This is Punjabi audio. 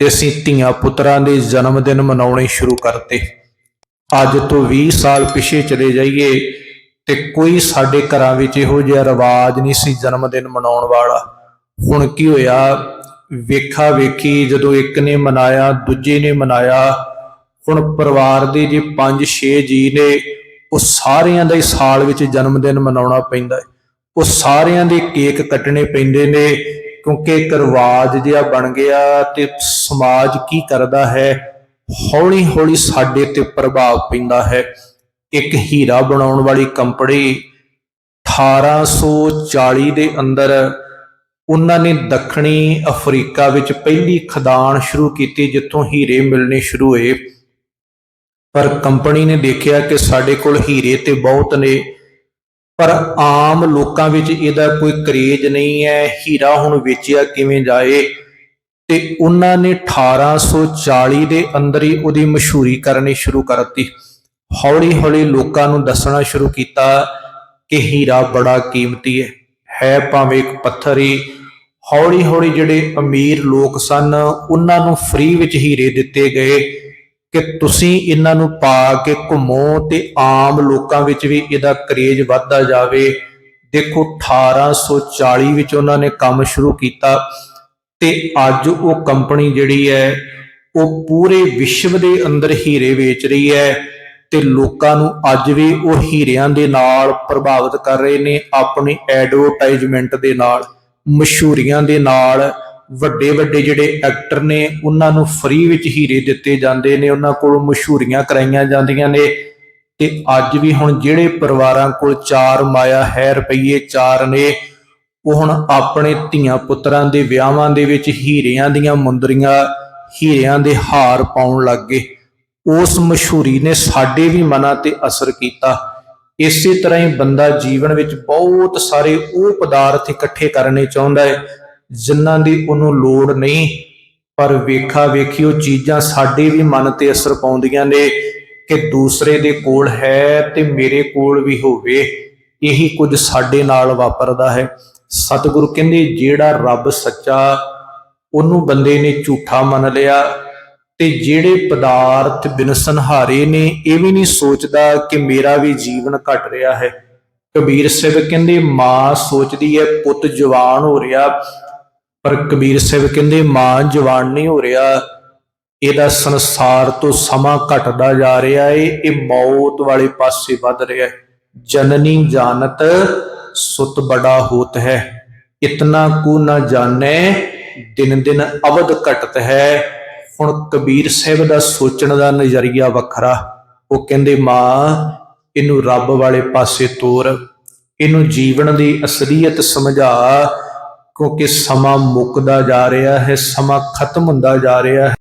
ਤੇ ਅਸੀਂ ਧੀਆਂ ਪੁੱਤਰਾਂ ਦੇ ਜਨਮ ਦਿਨ ਮਨਾਉਣੇ ਸ਼ੁਰੂ ਕਰਤੇ। ਅੱਜ ਤੋਂ 20 ਸਾਲ ਪਿਛੇ ਚਲੇ ਜਾਈਏ ਤੇ ਕੋਈ ਸਾਡੇ ਘਰਾਂ ਵਿੱਚ ਇਹੋ ਜਿਹਾ ਰਿਵਾਜ ਨਹੀਂ ਸੀ ਜਨਮ ਦਿਨ ਮਨਾਉਣ ਵਾਲਾ। ਹੁਣ ਕੀ ਹੋਇਆ? ਵੇਖਾ ਵੇਖੀ ਜਦੋਂ ਇੱਕ ਨੇ ਮਨਾਇਆ, ਦੂਜੇ ਨੇ ਮਨਾਇਆ, ਹੁਣ ਪਰਿਵਾਰ ਦੇ ਜੇ 5-6 ਜੀ ਨੇ, ਉਹ ਸਾਰਿਆਂ ਦਾ ਹੀ ਸਾਲ ਵਿੱਚ ਜਨਮ ਦਿਨ ਮਨਾਉਣਾ ਪੈਂਦਾ ਹੈ। ਉਹ ਸਾਰਿਆਂ ਦੇ ਕੇਕ ਕੱਟਣੇ ਪੈਂਦੇ ਨੇ ਕਿਉਂਕਿ ਇੱਕ ਰਿਵਾਜ ਜਿਹਾ ਬਣ ਗਿਆ ਤੇ ਸਮਾਜ ਕੀ ਕਰਦਾ ਹੈ? ਹੌਲੀ ਹੌਲੀ ਸਾਡੇ ਤੇ ਪ੍ਰਭਾਵ ਪੈਂਦਾ ਹੈ। ਇੱਕ ਹੀਰਾ ਬਣਾਉਣ ਵਾਲੀ ਕੰਪਨੀ 1840 ਦੇ ਅੰਦਰ ਉਹਨਾਂ ਨੇ ਦੱਖਣੀ ਅਫਰੀਕਾ ਵਿੱਚ ਪਹਿਲੀ ਖਦਾਨ ਸ਼ੁਰੂ ਕੀਤੀ ਜਿੱਥੋਂ ਹੀਰੇ ਮਿਲਣੇ ਸ਼ੁਰੂ ਹੋਏ। ਪਰ ਕੰਪਨੀ ਨੇ ਦੇਖਿਆ ਕਿ ਸਾਡੇ ਕੋਲ ਹੀਰੇ ਤੇ ਬਹੁਤ ਨੇ। ਪਰ ਆਮ ਲੋਕਾਂ ਵਿੱਚ ਇਹਦਾ ਕੋਈ ਕਰੇਜ ਨਹੀਂ ਹੈ। ਹੀਰਾ ਹੁਣ ਵੇਚਿਆ ਕਿਵੇਂ ਜਾਏ? ਤੇ ਉਹਨਾਂ ਨੇ 1840 ਦੇ ਅੰਦਰ ਹੀ ਉਹਦੀ ਮਸ਼ਹੂਰੀ ਕਰਨੀ ਸ਼ੁਰੂ ਕਰਤੀ ਹੌਲੀ ਹੌਲੀ ਲੋਕਾਂ ਨੂੰ ਦੱਸਣਾ ਸ਼ੁਰੂ ਕੀਤਾ ਕਿ ਹੀਰਾ ਬੜਾ ਕੀਮਤੀ ਹੈ। ਹੈ ਭਾਵੇਂ ਇੱਕ ਪੱਥਰ ਹੀ। ਹੌਲੀ ਹੌਲੀ ਜਿਹੜੇ ਅਮੀਰ ਲੋਕ ਸਨ, ਉਹਨਾਂ ਨੂੰ ਫ੍ਰੀ ਵਿੱਚ ਹੀਰੇ ਦਿੱਤੇ ਗਏ। ਕਿ ਤੁਸੀਂ ਇਹਨਾਂ ਨੂੰ ਪਾ ਕੇ ਘੁੰਮੋ ਤੇ ਆਮ ਲੋਕਾਂ ਵਿੱਚ ਵੀ ਇਹਦਾ ਕਰੇਜ ਵੱਧਦਾ ਜਾਵੇ। ਦੇਖੋ 1840 ਵਿੱਚ ਉਹਨਾਂ ਨੇ ਕੰਮ ਸ਼ੁਰੂ ਕੀਤਾ ਤੇ ਅੱਜ ਉਹ ਕੰਪਨੀ ਜਿਹੜੀ ਹੈ, ਉਹ ਪੂਰੇ ਵਿਸ਼ਵ ਦੇ ਅੰਦਰ ਹੀਰੇ ਵੇਚ ਰਹੀ ਹੈ ਤੇ ਲੋਕਾਂ ਨੂੰ ਅੱਜ ਵੀ ਉਹ ਹੀਰਿਆਂ ਦੇ ਨਾਲ ਪ੍ਰਭਾਵਿਤ ਕਰ ਰਹੇ ਨੇ, ਆਪਣੀ ਐਡਵਰਟਾਈਜ਼ਮੈਂਟ ਦੇ ਨਾਲ, ਮਸ਼ਹੂਰੀਆਂ ਦੇ ਨਾਲ। ਵੱਡੇ ਵੱਡੇ ਜਿਹੜੇ ਐਕਟਰ ਨੇ, ਉਹਨਾਂ ਨੂੰ ਫ੍ਰੀ ਵਿੱਚ ਹੀਰੇ ਦਿੱਤੇ ਜਾਂਦੇ ਨੇ, ਉਹਨਾਂ ਕੋਲ ਮਸ਼ਹੂਰੀਆਂ ਕਰਾਈਆਂ ਜਾਂਦੀਆਂ ਨੇ। ਤੇ ਅੱਜ ਵੀ ਹੁਣ ਜਿਹੜੇ ਪਰਿਵਾਰਾਂ ਕੋਲ ਚਾਰ ਮਾਇਆ ਹੈ, ਰੁਪਈਏ ਚਾਰ ਨੇ, ਉਹ ਹੁਣ ਆਪਣੇ ਧੀਆਂ ਪੁੱਤਰਾਂ ਦੇ ਵਿਆਹਾਂ ਦੇ ਵਿੱਚ ਹੀਰਿਆਂ ਦੀਆਂ ਮੁੰਦਰੀਆਂ, ਹੀਰਿਆਂ ਦੇ ਹਾਰ ਪਾਉਣ ਲੱਗ ਗਏ। ਉਸ ਮਸ਼ਹੂਰੀ ਨੇ ਸਾਡੇ ਵੀ ਮਨਾਂ ਤੇ ਅਸਰ ਕੀਤਾ। ਇਸੇ ਤਰ੍ਹਾਂ ਹੀ ਬੰਦਾ ਜੀਵਨ ਵਿੱਚ ਬਹੁਤ ਸਾਰੇ ਉਹ ਪਦਾਰਥ ਇਕੱਠੇ ਕਰਨੇ ਚਾਹੁੰਦਾ ਹੈ ਜਿਨ੍ਹਾਂ ਦੀ ਉਹਨੂੰ ਲੋੜ ਨਹੀਂ, ਪਰ ਵੇਖਾ ਵੇਖੀ ਉਹ ਚੀਜ਼ਾਂ ਸਾਡੇ ਵੀ ਮਨ ਤੇ ਅਸਰ ਪਾਉਂਦੀਆਂ ਨੇ ਕਿ ਦੂਸਰੇ ਦੇ ਕੋਲ ਹੈ ਤੇ ਮੇਰੇ ਕੋਲ ਵੀ ਹੋਵੇ, ਇਹੀ ਕੁਝ ਸਾਡੇ ਨਾਲ ਵਾਪਰਦਾ ਹੈ। ਸਤਿਗੁਰੂ ਕਹਿੰਦੇ, ਜਿਹੜਾ ਰੱਬ ਸੱਚਾ, ਉਹਨੂੰ ਬੰਦੇ ਨੇ ਝੂਠਾ ਮੰਨ ਲਿਆ ਤੇ ਜਿਹੜੇ ਪਦਾਰਥ ਬਿਨਸਨਹਾਰੇ ਨੇ, ਇਹ ਵੀ ਨਹੀਂ ਸੋਚਦਾ ਕਿ ਮੇਰਾ ਵੀ ਜੀਵਨ ਘਟ ਰਿਹਾ ਹੈ। ਕਬੀਰ ਸਿੰਘ ਕਹਿੰਦੇ, ਮਾਂ ਸੋਚਦੀ ਹੈ, ਪੁੱਤ ਜਵਾਨ ਹੋ ਰਿਹਾ ਪਰ ਕਬੀਰ ਸਾਹਿਬ ਕਹਿੰਦੇ, ਮਾਂ ਜਵਾਨ ਨਹੀਂ ਹੋ ਰਿਹਾ। ਇਹਦਾ ਸੰਸਾਰ ਤੋਂ ਸਮਾਂ ਘਟਦਾ ਜਾ ਰਿਹਾ ਏ। ਇਹ ਮੌਤ ਵਾਲੇ ਪਾਸੇ ਵੱਧ ਰਿਹਾ ਹੈ ਜਨਨੀ ਜਾਣਤ ਸੁਤ ਬੜਾ ਹੋਤ ਹੈ। ਇਤਨਾ ਕੂ ਨਾ ਜਾਣੈ, ਦਿਨ ਦਿਨ ਅਵਧ ਘਟਤ ਹੈ। ਹੁਣ ਕਬੀਰ ਸਾਹਿਬ ਦਾ ਸੋਚਣ ਦਾ ਨਜ਼ਰੀਆ ਵੱਖਰਾ। ਉਹ ਕਹਿੰਦੇ, ਮਾਂ, ਇਹਨੂੰ ਰੱਬ ਵਾਲੇ ਪਾਸੇ ਤੋਰ। ਇਹਨੂੰ ਜੀਵਨ ਦੀ ਅਸਲੀਅਤ ਸਮਝਾ। ਕਿਉਂਕਿ ਸਮਾਂ ਮੁੱਕਦਾ ਜਾ ਰਿਹਾ ਹੈ ਸਮਾਂ ਖਤਮ ਹੁੰਦਾ ਜਾ ਰਿਹਾ ਹੈ।